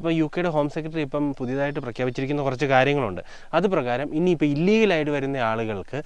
അപ്പോൾ യു കെയുടെ home secretary ഇപ്പം പുതിയതായിട്ട് പ്രഖ്യാപിച്ചിരിക്കുന്ന കുറച്ച് കാര്യങ്ങളുണ്ട്. അത് പ്രകാരം ഇനിയിപ്പോൾ ഇല്ലീഗലായിട്ട് വരുന്ന ആളുകൾക്ക്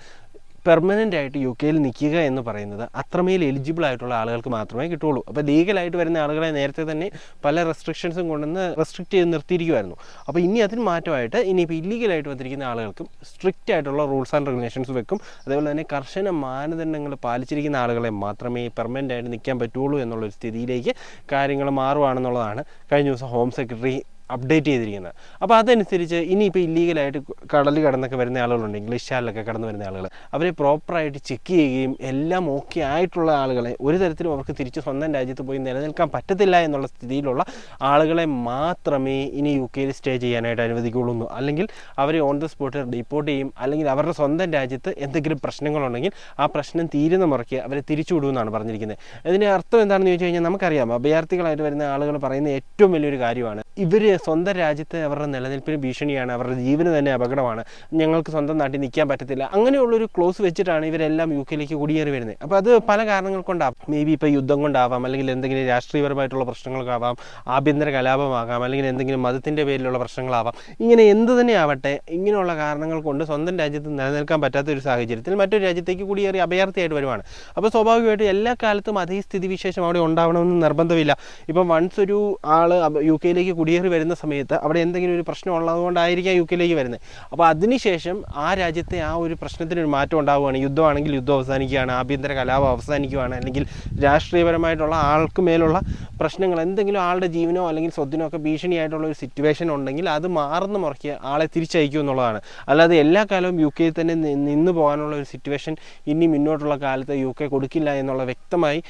പെർമനന്റ് ആയിട്ട് യു കെയിൽ നിൽക്കുക എന്ന് പറയുന്നത് അത്രമേൽ എലിജിബിൾ ആയിട്ടുള്ള ആളുകൾക്ക് മാത്രമേ കിട്ടുള്ളൂ അപ്പോൾ ലീഗലായിട്ട് വരുന്ന ആളുകളെ നേരത്തെ തന്നെ പല റെസ്ട്രിക്ഷൻസും കൊണ്ടുവന്ന് റെസ്ട്രിക്റ്റ് ചെയ്ത് നിർത്തിയിരിക്കുമായിരുന്നു അപ്പോൾ ഇനി അതിന് മാറ്റമായിട്ട് ഇനിയിപ്പോൾ ഇല്ലീഗലായിട്ട് വന്നിരിക്കുന്ന ആളുകൾക്കും സ്ട്രിക്റ്റ് ആയിട്ടുള്ള റൂൾസ് ആൻഡ് റെഗുലേഷൻസ് വെക്കും. അതേപോലെ തന്നെ കർശന മാനദണ്ഡങ്ങൾ പാലിച്ചിരിക്കുന്ന ആളുകളെ മാത്രമേ പെർമനന്റ് ആയിട്ട് നിൽക്കാൻ പറ്റുള്ളൂ എന്നുള്ളൊരു സ്ഥിതിയിലേക്ക് കാര്യങ്ങൾ മാറുവാണെന്നുള്ളതാണ്. കഴിഞ്ഞ ദിവസം ഹോം സെക്രട്ടറി അപ്ഡേറ്റ് ചെയ്തിരിക്കുന്നത്. അപ്പോൾ അതനുസരിച്ച് ഇനിയിപ്പോൾ ഇല്ലീഗലായിട്ട് കടലിൽ കടന്നൊക്കെ വരുന്ന ആളുകളുണ്ട് ഇംഗ്ലീഷ് ചാനലൊക്കെ കടന്നു വരുന്ന ആളുകൾ അവരെ പ്രോപ്പറായിട്ട് ചെക്ക് ചെയ്യുകയും എല്ലാം ഓക്കെ ആയിട്ടുള്ള ആളുകളെ ഒരു തരത്തിലും അവർക്ക് തിരിച്ച് സ്വന്തം രാജ്യത്ത് പോയി നിലനിൽക്കാൻ പറ്റത്തില്ല എന്നുള്ള സ്ഥിതിയിലുള്ള ആളുകളെ മാത്രമേ ഇനി യു കെയിൽ സ്റ്റേ ചെയ്യാനായിട്ട് അനുവദിക്കുകയുള്ളൂ. അല്ലെങ്കിൽ അവരെ ഓൺ ദ സ്പോട്ട് ഡിപ്പോർട്ട് ചെയ്യും. അല്ലെങ്കിൽ അവരുടെ സ്വന്തം രാജ്യത്ത് എന്തെങ്കിലും പ്രശ്നങ്ങളുണ്ടെങ്കിൽ ആ പ്രശ്നം തീരുന്ന മുറയ്ക്ക് അവരെ തിരിച്ചുവിടുമെന്നാണ് പറഞ്ഞിരിക്കുന്നത്. ഇതിന്റെ അർത്ഥം എന്താണെന്ന് ചോദിച്ചു കഴിഞ്ഞാൽ നമുക്കറിയാം. അഭയാർത്ഥികളായിട്ട് വരുന്ന ആളുകൾ പറയുന്ന ഏറ്റവും വലിയൊരു കാര്യമാണ്. ഇവർ സ്വന്തം രാജ്യത്ത് അവരുടെ നിലനിൽപ്പിന് ഭീഷണിയാണ് അവരുടെ ജീവന് തന്നെ അപകടമാണ്. ഞങ്ങൾക്ക് സ്വന്തം നാട്ടിൽ നിൽക്കാൻ പറ്റത്തില്ല. അങ്ങനെയുള്ളൊരു ക്ലോസ് വെച്ചിട്ടാണ് ഇവരെല്ലാം യു കെയിലേക്ക് കുടിയേറി വരുന്നത്. അപ്പോൾ അത് പല കാരണങ്ങൾ കൊണ്ടാവാം. മേ ബി ഇപ്പോൾ യുദ്ധം കൊണ്ടാവാം അല്ലെങ്കിൽ എന്തെങ്കിലും രാഷ്ട്രീയപരമായിട്ടുള്ള പ്രശ്നങ്ങൾക്കാവാം ആഭ്യന്തര കലാപമാകാം അല്ലെങ്കിൽ എന്തെങ്കിലും മതത്തിന്റെ പേരിലുള്ള പ്രശ്നങ്ങളാവാം. ഇങ്ങനെ എന്ത് തന്നെ ആവട്ടെ ഇങ്ങനെയുള്ള കാരണങ്ങൾ കൊണ്ട് സ്വന്തം രാജ്യത്ത് നിലനിൽക്കാൻ പറ്റാത്ത ഒരു സാഹചര്യത്തിൽ മറ്റൊരു രാജ്യത്തേക്ക് കുടിയേറി അഭയാർത്ഥിയായിട്ട് വരുവാണ്. അപ്പോൾ സ്വാഭാവികമായിട്ടും എല്ലാ കാലത്തും അതേ സ്ഥിതിവിശേഷം അവിടെ ഉണ്ടാവണമെന്ന് നിർബന്ധമില്ല. ഇപ്പം വൺസ് ഒരു ആൾ യു കെയിലേക്ക് കുടിയേറി സമയത്ത് അവിടെ എന്തെങ്കിലും ഒരു പ്രശ്നം ഉള്ളതുകൊണ്ടായിരിക്കാം യു കെയിലേക്ക് വരുന്നത്. അപ്പോൾ അതിനുശേഷം ആ രാജ്യത്തെ ആ ഒരു പ്രശ്നത്തിന് ഒരു മാറ്റം ഉണ്ടാവുകയാണ്. യുദ്ധമാണെങ്കിൽ യുദ്ധം അവസാനിക്കുകയാണ്. ആഭ്യന്തര കലാപം അവസാനിക്കുകയാണ്. അല്ലെങ്കിൽ രാഷ്ട്രീയപരമായിട്ടുള്ള ആൾക്ക് മേലുള്ള പ്രശ്നങ്ങൾ എന്തെങ്കിലും ആളുടെ ജീവനോ അല്ലെങ്കിൽ സ്വത്തിനോ ഒക്കെ ഭീഷണിയായിട്ടുള്ള ഒരു സിറ്റുവേഷൻ ഉണ്ടെങ്കിൽ അത് മാറുന്ന മുറയ്ക്ക് ആളെ തിരിച്ചയക്കും എന്നുള്ളതാണ്. അല്ലാതെ എല്ലാ കാലവും യു കെയിൽ തന്നെ നിന്ന് പോകാനുള്ള ഒരു സിറ്റുവേഷൻ ഇനി മുന്നോട്ടുള്ള കാലത്ത് യു കെ കൊടുക്കില്ല എന്നുള്ള വ്യക്തമായി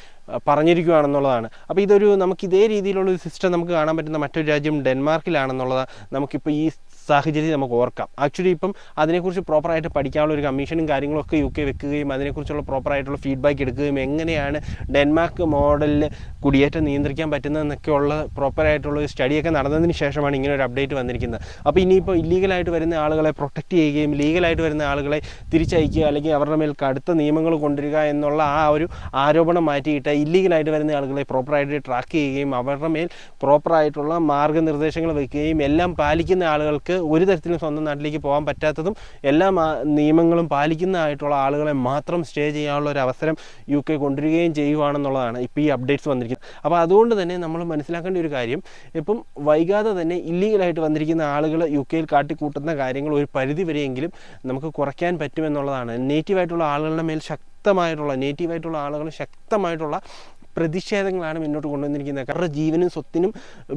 പറഞ്ഞിരിക്കുകയാണെന്നുള്ളതാണ് അപ്പോൾ ഇതൊരു നമുക്ക് ഇതേ രീതിയിലുള്ള ഒരു സിസ്റ്റം നമുക്ക് കാണാൻ പറ്റുന്ന മറ്റൊരു രാജ്യം ഡെൻമാർക്കിലാണെന്നുള്ളത്. നമുക്കിപ്പോൾ ഈ സാഹചര്യം നമുക്ക് ഓർക്കാം. ആക്ച്വലി ഇപ്പം അതിനെക്കുറിച്ച് പ്രോപ്പറായിട്ട് പഠിക്കാനുള്ള ഒരു കമ്മീഷനും കാര്യങ്ങളൊക്കെ യു കെ വെക്കുകയും അതിനെക്കുറിച്ചുള്ള പ്രോപ്പറായിട്ടുള്ള ഫീഡ്ബാക്ക് എടുക്കുകയും എങ്ങനെയാണ് ഡെൻമാർക്ക് മോഡലിൽ കുടിയേറ്റം നിയന്ത്രിക്കാൻ പറ്റുന്നതെന്നൊക്കെയുള്ള പ്രോപ്പറായിട്ടുള്ള ഒരു സ്റ്റഡിയൊക്കെ നടന്നതിന് ശേഷമാണ് ഇങ്ങനെ ഒരു അപ്ഡേറ്റ് വന്നിരിക്കുന്നത്. അപ്പോൾ ഇനിയിപ്പോൾ ഇല്ലീഗലായിട്ട് വരുന്ന ആളുകളെ പ്രൊട്ടക്റ്റ് ചെയ്യുകയും ലീഗലായിട്ട് വരുന്ന ആളുകളെ തിരിച്ചയക്കുക അല്ലെങ്കിൽ അവരുടെ മേൽ കടുത്ത നിയമങ്ങൾ കൊണ്ടുവരിക എന്നുള്ള ആ ഒരു ആരോപണം മാറ്റിയിട്ട് ഇല്ലീഗലായിട്ട് വരുന്ന ആളുകളെ പ്രോപ്പറായിട്ട് ട്രാക്ക് ചെയ്യുകയും അവരുടെ മേൽ പ്രോപ്പറായിട്ടുള്ള മാർഗനിർദ്ദേശങ്ങൾ വയ്ക്കുകയും എല്ലാം പാലിക്കുന്ന ആളുകൾക്ക് ഒരു തരത്തിലും സ്വന്തം നാട്ടിലേക്ക് പോകാൻ പറ്റാത്തതും എല്ലാ നിയമങ്ങളും പാലിക്കുന്നതായിട്ടുള്ള ആളുകളെ മാത്രം സ്റ്റേ ചെയ്യാനുള്ള ഒരു അവസരം യു കെ കൊണ്ടുവരികയും ചെയ്യുവാണെന്നുള്ളതാണ് ഇപ്പോൾ ഈ അപ്ഡേറ്റ്സ് വന്നിരിക്കുന്നത്. അപ്പോൾ അതുകൊണ്ട് തന്നെ നമ്മൾ മനസ്സിലാക്കേണ്ട ഒരു കാര്യം ഇപ്പം വൈകാതെ തന്നെ ഇല്ലീഗലായിട്ട് വന്നിരിക്കുന്ന ആളുകൾ യു കെയിൽ കാട്ടിക്കൂട്ടുന്ന കാര്യങ്ങൾ ഒരു പരിധി വരെയെങ്കിലും നമുക്ക് കുറയ്ക്കാൻ പറ്റുമെന്നുള്ളതാണ്. നേറ്റീവായിട്ടുള്ള ആളുകളുടെ മേൽ ശക്തമായിട്ടുള്ള നേറ്റീവായിട്ടുള്ള ആളുകൾ ശക്തമായിട്ടുള്ള പ്രതിഷേധങ്ങളാണ് മുന്നോട്ട് കൊണ്ടുവന്നിരിക്കുന്നത്. അവരുടെ ജീവനും സ്വത്തിനും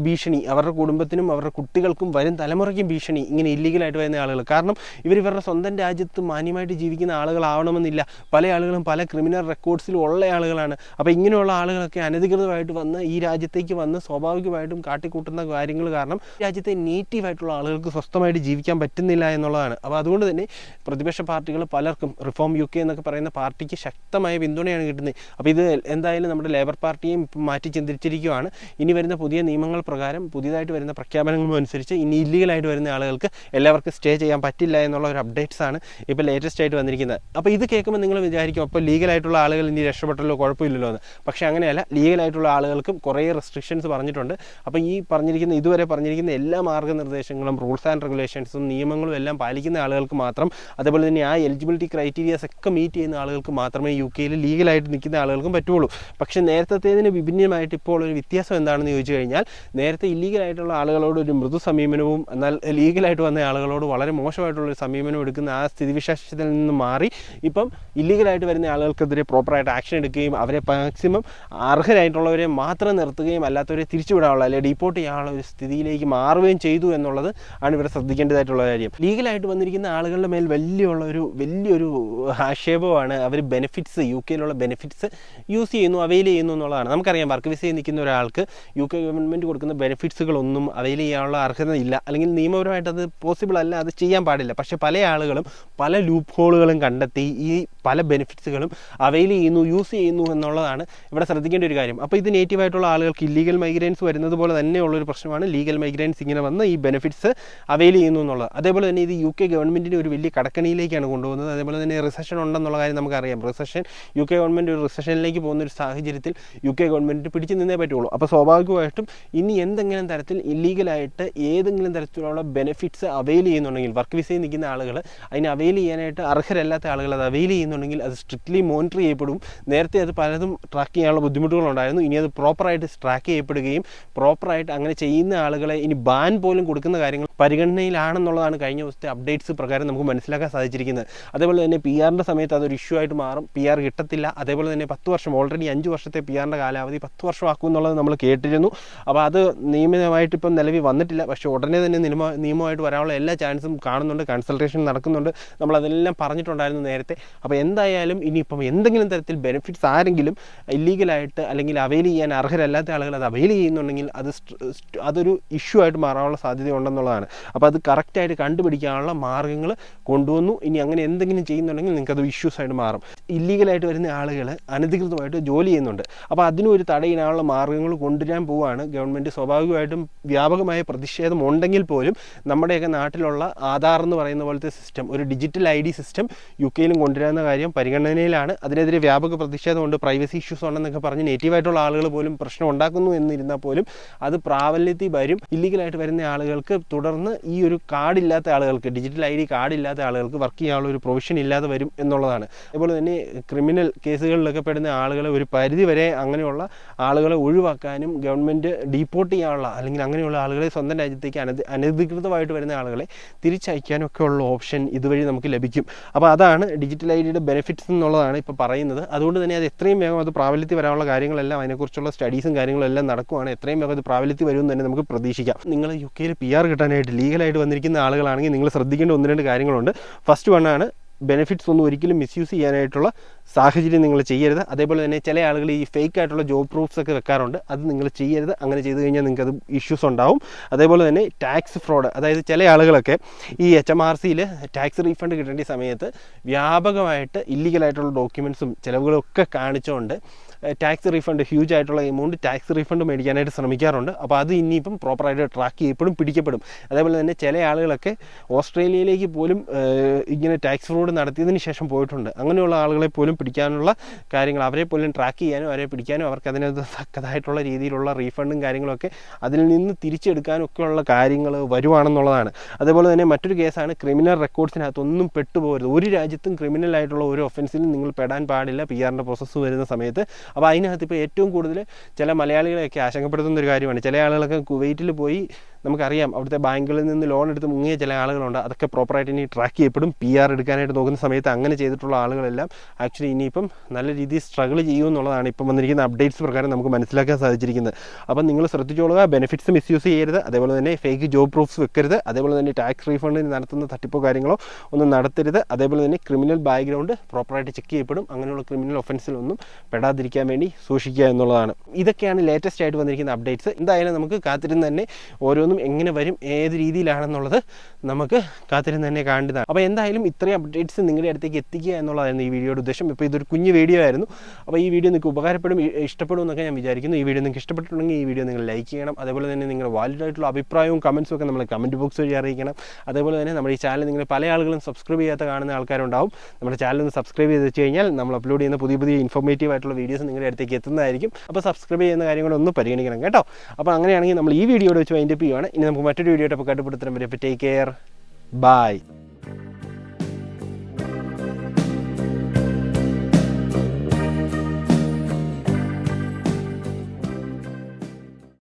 ഭീഷണി അവരുടെ കുടുംബത്തിനും അവരുടെ കുട്ടികൾക്കും വരും തലമുറയ്ക്കും ഭീഷണി ഇങ്ങനെ ഇല്ലീഗലായിട്ട് വരുന്ന ആളുകൾ. കാരണം ഇവർ ഇവരുടെ സ്വന്തം രാജ്യത്ത് മാന്യമായിട്ട് ജീവിക്കുന്ന ആളുകളാവണമെന്നില്ല. പല ആളുകളും പല ക്രിമിനൽ റെക്കോർഡ്സിലും ഉള്ള ആളുകളാണ്. അപ്പോൾ ഇങ്ങനെയുള്ള ആളുകളൊക്കെ അനധികൃതമായിട്ട് വന്ന് ഈ രാജ്യത്തേക്ക് വന്ന് സ്വാഭാവികമായിട്ടും കാട്ടിക്കൂട്ടുന്ന കാര്യങ്ങൾ കാരണം രാജ്യത്തെ നേറ്റീവായിട്ടുള്ള ആളുകൾക്ക് സ്വസ്ഥമായിട്ട് ജീവിക്കാൻ പറ്റുന്നില്ല എന്നുള്ളതാണ്. അപ്പോൾ അതുകൊണ്ട് തന്നെ പ്രതിപക്ഷ പാർട്ടികൾ പലർക്കും റിഫോം യു കെ എന്നൊക്കെ പറയുന്ന പാർട്ടിക്ക് ശക്തമായ പിന്തുണയാണ് കിട്ടുന്നത്. അപ്പോൾ ഇത് എന്തായാലും നമ്മുടെ ലേബർ പാർട്ടിയും മാറ്റി ചിന്തിച്ചിരിക്കുകയാണ് ഇനി വരുന്ന പുതിയ നിയമങ്ങൾ പ്രകാരം പുതിയതായിട്ട് വരുന്ന പ്രഖ്യാപനങ്ങളും അനുസരിച്ച് ഇനി ഇല്ലീഗലായിട്ട് വരുന്ന ആളുകൾക്ക് എല്ലാവർക്കും സ്റ്റേ ചെയ്യാൻ പറ്റില്ല എന്നുള്ള ഒരു അപ്ഡേറ്റ്സ് ആണ് ഇപ്പോൾ ലേറ്റസ്റ്റ് ആയിട്ട് വന്നിരിക്കുന്നത്. അപ്പോൾ ഇത് കേൾക്കുമ്പോൾ നിങ്ങൾ വിചാരിക്കും അപ്പോൾ ലീഗലായിട്ടുള്ള ആളുകൾ ഇനി രക്ഷപ്പെട്ടല്ലോ കുഴപ്പമില്ലല്ലോ എന്ന്. പക്ഷേ അങ്ങനെയല്ല. ലീഗലായിട്ടുള്ള ആളുകൾക്കും കുറേ റെസ്ട്രിക്ഷൻസ് പറഞ്ഞിട്ടുണ്ട്. അപ്പോൾ ഈ പറഞ്ഞിരിക്കുന്ന ഇതുവരെ പറഞ്ഞിരിക്കുന്ന എല്ലാ മാർഗനിർദ്ദേശങ്ങളും റൂൾസ് ആൻഡ് റെഗുലേഷൻസും നിയമങ്ങളും എല്ലാം പാലിക്കുന്ന ആളുകൾക്ക് മാത്രം അതേപോലെ തന്നെ ആ എലിജിബിലിറ്റി ക്രൈറ്റീരിയാസ് ഒക്കെ മീറ്റ് ചെയ്യുന്ന ആളുകൾക്ക് മാത്രമേ യു കെയിൽ ലീഗലായിട്ട് നിൽക്കുന്ന ആളുകൾക്കും പറ്റുള്ളൂ പക്ഷേ നേരത്തേതിന് വിഭിന്നമായിട്ട് ഇപ്പോൾ ഒരു വ്യത്യാസം എന്താണെന്ന് ചോദിച്ചു കഴിഞ്ഞാൽ നേരത്തെ ഇല്ലീഗലായിട്ടുള്ള ആളുകളോട് ഒരു മൃദു സമീപനവും എന്നാൽ ലീഗലായിട്ട് വന്ന ആളുകളോട് വളരെ മോശമായിട്ടുള്ള ഒരു സമീപനം എടുക്കുന്ന ആ സ്ഥിതിവിശേഷത്തിൽ നിന്ന് മാറി. ഇപ്പം ഇല്ലീഗലായിട്ട് വരുന്ന ആളുകൾക്കെതിരെ പ്രോപ്പറായിട്ട് ആക്ഷൻ എടുക്കുകയും അവരെ മാക്സിമം അർഹരായിട്ടുള്ളവരെ മാത്രം നിർത്തുകയും അല്ലാത്തവരെ തിരിച്ചുവിടാനുള്ള അല്ലെങ്കിൽ ഡീപ്പോർട്ട് ചെയ്യാനുള്ള ഒരു സ്ഥിതിയിലേക്ക് മാറുകയും ചെയ്തു എന്നുള്ളത് ആണ് ഇവിടെ ശ്രദ്ധിക്കേണ്ടതായിട്ടുള്ള കാര്യം. ലീഗലായിട്ട് വന്നിരിക്കുന്ന ആളുകളുടെ മേൽ വലിയുള്ള ഒരു വലിയൊരു ആക്ഷേപമാണ് അവർ ബെനിഫിറ്റ്സ് യു കെയിലുള്ള ബെനിഫിറ്റ്സ് യൂസ് ചെയ്യുന്നു അവൈൽ ചെയ്യുന്നു എന്നുള്ളതാണ്. നമുക്കറിയാം വർക്ക് വിസയിൽ നിൽക്കുന്ന ഒരാൾക്ക് യു കെ ഗവൺമെന്റ് കൊടുക്കുന്ന ബെനിഫിറ്റ്സുകളൊന്നും അവൈൽ ചെയ്യാനുള്ള അർഹത ഇല്ല അല്ലെങ്കിൽ നിയമപരമായിട്ട് അത് പോസിബിൾ അല്ല അത് ചെയ്യാൻ പാടില്ല. പക്ഷേ പല ആളുകളും പല ലൂപ്പ് ഹോളുകളും കണ്ടെത്തി ഈ പല ബെനിഫിറ്റ്സുകളും അവൈൽ ചെയ്യുന്നു യൂസ് ചെയ്യുന്നു എന്നുള്ളതാണ് ഇവിടെ ശ്രദ്ധിക്കേണ്ട ഒരു കാര്യം. അപ്പോൾ ഇത് നേറ്റീവ് ആയിട്ടുള്ള ആളുകൾക്ക് ഇല്ലീഗൽ മൈഗ്രൻസ് വരുന്നത് പോലെ തന്നെയുള്ളൊരു പ്രശ്നമാണ്. ലീഗൽ മൈഗ്രൻസ് ഇങ്ങനെ വന്ന് ഈ ബെനിഫിറ്റ്സ് അവൈൽ ചെയ്യുന്നു എന്നുള്ളത്. അതേപോലെ തന്നെ ഇത് യു കെ ഗവൺമെന്റിന്റെ ഒരു വലിയ കടക്കണിയിലേക്കാണ് കൊണ്ടുപോകുന്നത്. അതേപോലെ തന്നെ റിസഷൻ ഉണ്ടെന്നുള്ള കാര്യം നമുക്കറിയാം. റിസഷൻ യു കെ ഗവൺമെന്റ് ഒരു റിസഷനിലേക്ക് പോകുന്ന ഒരു സാഹചര്യത്തിൽ യു കെ ഗവൺമെന്റ് പിടിച്ചു നിന്നേ പറ്റുള്ളൂ. അപ്പോൾ സ്വാഭാവികമായിട്ടും ഇനി എന്തെങ്കിലും തരത്തിൽ ഇല്ലീഗലായിട്ട് ഏതെങ്കിലും തരത്തിലുള്ള ബെനിഫിറ്റ്സ് അവൈൽ ചെയ്യുന്നുണ്ടെങ്കിൽ വർക്ക് വിസയിൽ നിൽക്കുന്ന ആളുകൾ അതിന് അവൈൽ ചെയ്യാനായിട്ട് അർഹരല്ലാത്ത ആളുകൾ അത് അവൈൽ ചെയ്യുന്നുണ്ടെങ്കിൽ അത് സ്ട്രിക്ട്ലി മോണിറ്റർ ചെയ്യപ്പെടും. നേരത്തെ അത് പലതും ട്രാക്ക് ചെയ്യാനുള്ള ബുദ്ധിമുട്ടുകളുണ്ടായിരുന്നു. ഇനി അത് പ്രോപ്പറായിട്ട് ട്രാക്ക് ചെയ്യപ്പെടുകയും പ്രോപ്പറായിട്ട് അങ്ങനെ ചെയ്യുന്ന ആളുകളെ ഇനി ബാൻ പോലും കൊടുക്കുന്ന കാര്യങ്ങൾ പരിഗണനയിലാണെന്നുള്ളതാണ് കഴിഞ്ഞ ദിവസത്തെ അപ്ഡേറ്റ്സ് പ്രകാരം നമുക്ക് മനസ്സിലാക്കാൻ സാധിച്ചിരിക്കുന്നത്. അതേപോലെ തന്നെ പി ആറിന്റെ സമയത്ത് അതൊരു ഇഷ്യൂ ആയിട്ട് മാറും. പി ആർ കിട്ടത്തില്ല. അതേപോലെ തന്നെ പത്ത് വർഷം ഓൾറെഡി അഞ്ച് വർഷത്തെ പി ആറിന്റെ കാലാവധി പത്ത് വർഷമാക്കും എന്നുള്ളത് നമ്മൾ കേട്ടിരുന്നു. അപ്പോൾ അത് നിയമമായിട്ട് ഇപ്പം നിലവിൽ വന്നിട്ടില്ല. പക്ഷേ ഉടനെ തന്നെ നിയമ നിയമമായിട്ട് വരാനുള്ള എല്ലാ ചാൻസും കാണുന്നുണ്ട്. കൺസൾട്ടേഷൻ നടക്കുന്നുണ്ട്. നമ്മളതെല്ലാം പറഞ്ഞിട്ടുണ്ടായിരുന്നു നേരത്തെ. അപ്പോൾ എന്തായാലും ഇനിയിപ്പം എന്തെങ്കിലും തരത്തിൽ ബെനിഫിറ്റ്സ് ആരെങ്കിലും ഇല്ലീഗലായിട്ട് അല്ലെങ്കിൽ അവെയിൽ ചെയ്യാൻ അർഹരല്ലാത്ത ആളുകൾ അത് അവെയിൽ ചെയ്യുന്നുണ്ടെങ്കിൽ അത് അതൊരു ഇഷ്യൂ ആയിട്ട് മാറാനുള്ള സാധ്യത ഉണ്ടെന്നുള്ളതാണ് അപ്പോൾ അത് കറക്റ്റായിട്ട് കണ്ടുപിടിക്കാനുള്ള മാർഗങ്ങൾ കൊണ്ടുവന്നു. ഇനി അങ്ങനെ എന്തെങ്കിലും ചെയ്യുന്നുണ്ടെങ്കിൽ നിങ്ങൾക്ക് അത് ഇഷ്യൂസ് ആയിട്ട് മാറും. ഇല്ലീഗലായിട്ട് വരുന്ന ആളുകൾ അനധികൃതമായിട്ട് ജോലി ചെയ്യുന്നുണ്ട്. അപ്പോൾ അതിനും ഒരു തടയിടാനുള്ള മാർഗങ്ങൾ കൊണ്ടുവരാൻ പോവുകയാണ് ഗവൺമെന്റ് സ്വാഭാവികമായിട്ടും വ്യാപകമായ പ്രതിഷേധം ഉണ്ടെങ്കിൽ പോലും നമ്മുടെയൊക്കെ നാട്ടിലുള്ള ആധാർ എന്ന് പറയുന്ന പോലത്തെ സിസ്റ്റം ഒരു digital I D system U കെയിലും കൊണ്ടുവരാവുന്ന കാര്യം പരിഗണനയിലാണ്. അതിനെതിരെ വ്യാപക പ്രതിഷേധമുണ്ട് പ്രൈവസി ഇഷ്യൂസ് ഉണ്ടെന്നൊക്കെ പറഞ്ഞ് നേറ്റീവായിട്ടുള്ള ആളുകൾ പോലും പ്രശ്നം ഉണ്ടാക്കുന്നു എന്നിരുന്നാൽ പോലും അത് പ്രാബല്യത്തിൽ വരും. ഇല്ലീഗലായിട്ട് വരുന്ന ആളുകൾക്ക് തുടർന്ന് ഈ ഒരു കാർഡ് ഇല്ലാത്ത ആളുകൾക്ക് ഡിജിറ്റൽ ഐ ഡി കാർഡില്ലാത്ത ആളുകൾക്ക് വർക്ക് ചെയ്യാനുള്ള ഒരു പ്രൊവിഷൻ ഇല്ലാതെ വരും എന്നുള്ളതാണ്. അതുപോലെ തന്നെ ക്രിമിനൽ കേസുകളിലൊക്കെ പെടുന്ന ആളുകളെ ഒരു പരിധി വരെ അങ്ങനെയുള്ള ആളുകളെ ഒഴിവാക്കാനും ഗവൺമെന്റ് ഡീപ്പോർട്ട് ചെയ്യാനുള്ള അല്ലെങ്കിൽ അങ്ങനെയുള്ള ആളുകളെ സ്വന്തം രാജ്യത്തേക്ക് അനധി അനധികൃതമായിട്ട് വരുന്ന ആളുകളെ തിരിച്ചയക്കാനും ഒക്കെ ഉള്ള ഓപ്ഷൻ ഇതുവഴി നമുക്ക് ലഭിക്കും. അപ്പോൾ അതാണ് ഡിജിറ്റൽ ഐ ബെനിഫിറ്റ്സ് എന്നുള്ളതാണ് ഇപ്പോൾ പറയുന്നത്. അതുകൊണ്ട് തന്നെ അത് എത്രയും വേഗം അത് പ്രാബല്യത്തിൽ വരാനുള്ള കാര്യങ്ങളെല്ലാം അതിനെക്കുറിച്ചുള്ള സ്റ്റഡീസും കാര്യങ്ങളും എല്ലാം നടക്കുവാണ്. എത്രയും വേഗം അത് പ്രാബല്യത്തിൽ വരുമെന്ന് തന്നെ നമുക്ക് പ്രതീക്ഷിക്കാം. നിങ്ങൾ യു കെയിൽ പി ആർ കിട്ടാനായിട്ട് ലീഗലായിട്ട് വന്നിരിക്കുന്ന ആളുകളാണെങ്കിൽ നിങ്ങൾ ശ്രദ്ധിക്കേണ്ട ഒന്ന് രണ്ട് കാര്യങ്ങളുണ്ട്. ഫസ്റ്റ് വണ്ണാണ് ബെനിഫിറ്റ്സ് ഒന്നും ഒരിക്കലും മിസ്യൂസ് ചെയ്യാനായിട്ടുള്ള സാഹചര്യം നിങ്ങൾ ചെയ്യരുത്. അതേപോലെ തന്നെ ചില ആളുകൾ ഈ ഫേക്ക് ആയിട്ടുള്ള ജോബ് പ്രൂഫ്സ് ഒക്കെ വെക്കാറുണ്ട്. അത് നിങ്ങൾ ചെയ്യരുത്. അങ്ങനെ ചെയ്തു കഴിഞ്ഞാൽ നിങ്ങൾക്ക് അത് ഇഷ്യൂസ് ഉണ്ടാവും. അതേപോലെ തന്നെ ടാക്സ് ഫ്രോഡ് അതായത് ചില ആളുകളൊക്കെ ഈ എച്ച് എം ആർ സിയിൽ ടാക്സ് റീഫണ്ട് കിട്ടേണ്ട സമയത്ത് വ്യാപകമായിട്ട് ഇല്ലീഗലായിട്ടുള്ള ഡോക്യുമെൻസും ചിലവുകളും ഒക്കെ കാണിച്ചുകൊണ്ട് ടാക്സ് റീഫണ്ട് ഹ്യൂജ് ആയിട്ടുള്ള എമൗണ്ട് ടാക്സ് റീഫണ്ട് മേടിക്കാനായിട്ട് ശ്രമിക്കാറുണ്ട്. അപ്പോൾ അത് ഇനിയിപ്പം പ്രോപ്പറായിട്ട് ട്രാക്ക് ചെയ്യപ്പെടും പിടിക്കപ്പെടും. അതേപോലെ തന്നെ ചില ആളുകളൊക്കെ ഓസ്ട്രേലിയയിലേക്ക് പോലും ഇങ്ങനെ ടാക്സ് ഫ്രോഡ് നടത്തിയതിന് ശേഷം പോയിട്ടുണ്ട്. അങ്ങനെയുള്ള ആളുകളെ പോലും പിടിക്കാനുള്ള കാര്യങ്ങൾ അവരെ പോലും ട്രാക്ക് ചെയ്യാനും അവരെ പിടിക്കാനും അവർക്ക് അതിന് തക്കതായിട്ടുള്ള രീതിയിലുള്ള റീഫണ്ടും കാര്യങ്ങളൊക്കെ അതിൽ നിന്ന് തിരിച്ചെടുക്കാനും ഒക്കെയുള്ള കാര്യങ്ങൾ വരുവാണെന്നുള്ളതാണ്. അതേപോലെ തന്നെ മറ്റൊരു കേസാണ് ക്രിമിനൽ റെക്കോർഡ്സിനകത്തൊന്നും പെട്ടുപോകരുത്. ഒരു രാജ്യത്തും ക്രിമിനൽ ആയിട്ടുള്ള ഒരു ഒഫൻസിലും നിങ്ങൾ പെടാൻ പാടില്ല പി ആറിന്റെ പ്രോസസ്സ് വരുന്ന സമയത്ത്. അപ്പോൾ അതിനകത്ത് ഇപ്പോൾ ഏറ്റവും കൂടുതൽ ചില മലയാളികളെയൊക്കെ ആശങ്കപ്പെടുത്തുന്ന ഒരു കാര്യമാണ്. ചില ആളുകളൊക്കെ കുവൈറ്റിൽ പോയി നമുക്കറിയാം അവിടുത്തെ ബാങ്കുകളിൽ നിന്ന് ലോൺ എടുത്ത് മുങ്ങിയ ചില ആളുകളുണ്ട്. അതൊക്കെ പ്രോപ്പറായിട്ട് ഇനി ട്രാക്ക് ചെയ്യപ്പെടും. പി ആർ എടുക്കാനായിട്ട് നോക്കുന്ന സമയത്ത് അങ്ങനെ ചെയ്തിട്ടുള്ള ആളുകളെല്ലാം ആക്ച്വലി ഇനിയിപ്പം നല്ല രീതിയിൽ സ്ട്രഗിൾ ചെയ്യും എന്നുള്ളതാണ് ഇപ്പം വന്നിരിക്കുന്ന അപ്ഡേറ്റ്സ് പ്രകാരം നമുക്ക് മനസ്സിലാക്കാൻ സാധിച്ചിരിക്കുന്നത്. അപ്പം നിങ്ങൾ ശ്രദ്ധിച്ചോളുക ബെനിഫിറ്റ്സ് മിസ് യൂസ് ചെയ്യരുത്. അതേപോലെ തന്നെ ഫേക്ക് ജോബ് പ്രൂഫ്സ് വെക്കരുത്. അതേപോലെ തന്നെ ടാക്സ് റീഫണ്ടിന് നടത്തുന്ന തട്ടിപ്പോ കാര്യങ്ങളോ ഒന്നും നടത്തരുത്. അതേപോലെ തന്നെ ക്രിമിനൽ ബാക്ക്ഗ്രൗണ്ട് പ്രോപ്പറായിട്ട് ചെക്ക് ചെയ്യപ്പെടും. അങ്ങനെയുള്ള ക്രിമിനൽ ഒഫൻസിലൊന്നും പെടാതിരിക്കാൻ വേണ്ടി സൂക്ഷിക്കുക എന്നുള്ളതാണ്. ഇതൊക്കെയാണ് ലേറ്റസ്റ്റ് ആയിട്ട് വന്നിരിക്കുന്ന അപ്ഡേറ്റ്സ് എന്തായാലും നമുക്ക് കാത്തിരുന്ന് തന്നെ ഓരോന്നും എങ്ങനെ വരും ഏത് രീതിയിലാണെന്നുള്ളത് നമുക്ക് കാത്തിരുന്ന് തന്നെ കാണേണ്ടതാണ് അപ്പോൾ എന്തായാലും ഇത്രയും അപ്ഡേറ്റ്സ് നിങ്ങളുടെ അടുത്തേക്ക് എത്തിക്കുക എന്നുള്ളതായിരുന്നു ഈ വീഡിയോയുടെ ഉദ്ദേശം. ഇപ്പോൾ ഇതൊരു കുഞ്ഞു വീഡിയോ ആയിരുന്നു. അപ്പോൾ ഈ വീഡിയോ നിങ്ങൾക്ക് ഉപകാരപ്പെടും ഇഷ്ടപ്പെടും എന്നൊക്കെ ഞാൻ വിചാരിക്കുന്നു. ഈ വീഡിയോ നിങ്ങൾക്ക് ഇഷ്ടപ്പെട്ടിട്ടുണ്ടെങ്കിൽ ഈ വീഡിയോ നിങ്ങൾ ലൈക്ക് ചെയ്യണം. അതേപോലെ തന്നെ നിങ്ങളുടെ വാലിഡ് ആയിട്ടുള്ള അഭിപ്രായവും കമൻസും ഒക്കെ നമ്മൾ കമന്റ് ബോക്സ് വഴി അറിയിക്കണം. അതേപോലെ തന്നെ നമ്മുടെ ഈ ചാനൽ നിങ്ങൾ പല ആളുകളും സബ്സ്ക്രൈബ് ചെയ്യാത്ത കാണുന്ന ആൾക്കാരുണ്ടാവും. നമ്മുടെ ചാനൽ ഒന്ന് സബ്സ്ക്രൈബ് ചെയ്ത് വെച്ച് കഴിഞ്ഞാൽ നമ്മൾ അപ്ലോഡ് ചെയ്യുന്ന പുതിയ പുതിയ ഇൻഫോർമേറ്റീവ് ആയിട്ടുള്ള വീഡിയോസ് നിങ്ങളുടെ അടുത്തേക്ക് എത്തുന്നതായിരിക്കും. അപ്പോൾ സബ്സ്ക്രൈബ് ചെയ്യുന്ന കാര്യങ്ങളൊന്നും പരിഗണിക്കണം കേട്ടോ. അപ്പോൾ അങ്ങനെയാണെങ്കിൽ നമ്മൾ ഈ വീഡിയോയുടെ വെച്ച് വൈൻഡപ്പ് ചെയ്യുവാണ് ഇനി നമുക്ക് മറ്റൊരു വീഡിയോ ആയിട്ട് കണ്ടുപിടുത്തരം വരെ. Take care bye